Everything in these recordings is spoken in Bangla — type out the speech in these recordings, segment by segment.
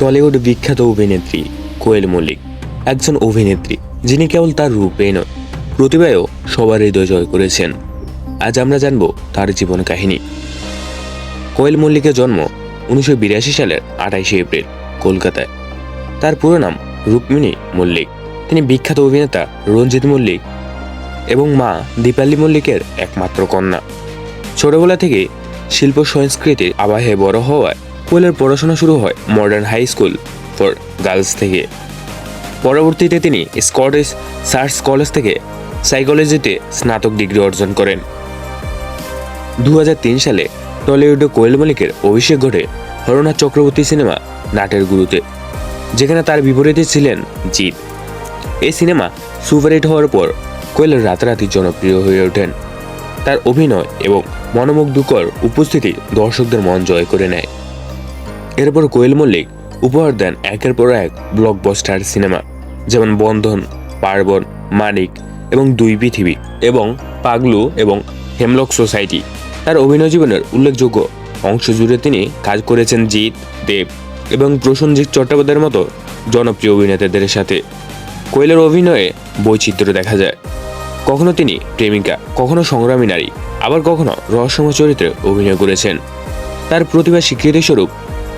টলিউড বিখ্যাত অভিনেত্রী কোয়েল মল্লিক, একজন অভিনেত্রী যিনি কেবল তার রূপে নয়, প্রতিভায়ও সবার হৃদয় জয় করেছেন। আজ আমরা জানব তার জীবন কাহিনী। কোয়েল মল্লিকের জন্ম উনিশশো বিরাশি সালের আঠাইশে এপ্রিল কলকাতায়। তার পুরো নাম রুক্মিণী মল্লিক। তিনি বিখ্যাত অভিনেতা রঞ্জিত মল্লিক এবং মা দীপালি মল্লিকের একমাত্র কন্যা। ছোটবেলা থেকে শিল্প সংস্কৃতির আবাহে বড় হওয়ায় কোয়েলের পড়াশোনা শুরু হয় modern high school for girls থেকে। পরবর্তীতে তিনি স্কটিশ সার্চ কলেজ থেকে সাইকোলজিতে স্নাতক ডিগ্রি অর্জন করেন। দু হাজার তিন সালে টলিউডে কোয়েল মল্লিকের অভিষেক ঘটে হরনাথ চক্রবর্তী সিনেমা নাটের গুরুতে, যেখানে তার বিপরীতে ছিলেন জিৎ। এই সিনেমা সুপারহিট হওয়ার পর কোয়েল রাতারাতি জনপ্রিয় হয়ে ওঠেন। তার অভিনয় এবং মনোমুগ্ধকর উপস্থিতি দর্শকদের মন জয় করে নেয়। এরপর কোয়েল মল্লিক উপহার দেন একের পর এক ব্লকবাস্টার সিনেমা যেমন বন্ধন, পার্বণ, মানিক এবং দুই পৃথিবী এবং পাগলু এবং হেমলক সোসাইটি। তার অভিনয় জীবনের উল্লেখযোগ্য অংশ জুড়ে তিনি কাজ করেছেন জিৎ, দেব এবং প্রসেনজিৎ চট্টোপাধ্যায়ের মতো জনপ্রিয় অভিনেতাদের সাথে। কোয়েলের অভিনয়ে বৈচিত্র্য দেখা যায়। কখনো তিনি প্রেমিকা, কখনো সংগ্রামী নারী, আবার কখনো রহস্যময় চরিত্রে অভিনয় করেছেন। তার প্রতিভা স্বীকৃতি স্বরূপ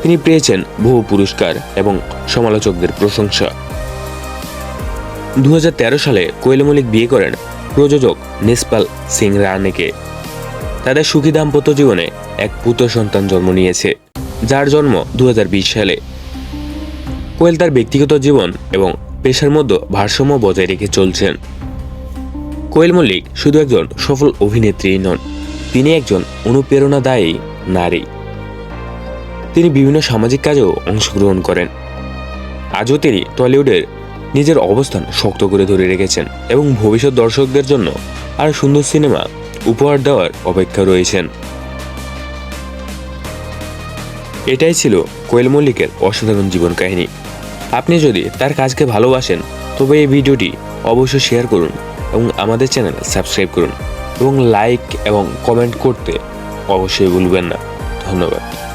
তিনি পেয়েছেন বহু পুরস্কার এবং সমালোচকদের প্রশংসা। দু হাজার তেরো সালে কোয়েল মল্লিক বিয়ে করেন প্রযোজক নিসপাল সিং রানেকে তাদের সুখী দাম্পত্য জীবনে এক পুত্র সন্তান জন্ম নিয়েছে, যার জন্ম দু হাজার বিশ সালে। কোয়েল তার ব্যক্তিগত জীবন এবং পেশার মধ্যে ভারসাম্য বজায় রেখে চলছেন। কোয়েল মল্লিক শুধু একজন সফল অভিনেত্রী নন, তিনি একজন অনুপ্রেরণাদায়ী নারী। তিনি বিভিন্ন সামাজিক কাজেও অংশগ্রহণ করেন। আজও তিনি টলিউডের নিজের অবস্থান শক্ত করে ধরে রেখেছেন এবং ভবিষ্যৎ দর্শকদের জন্য আরও সুন্দর সিনেমা উপহার দেওয়ার অপেক্ষা রয়েছেন। এটাই ছিল কোয়েল মল্লিকের অসাধারণ জীবন কাহিনী। আপনি যদি তার কাজকে ভালোবাসেন, তবে এই ভিডিওটি অবশ্যই শেয়ার করুন এবং আমাদের চ্যানেল সাবস্ক্রাইব করুন এবং লাইক এবং কমেন্ট করতে অবশ্যই ভুলবেন না। ধন্যবাদ।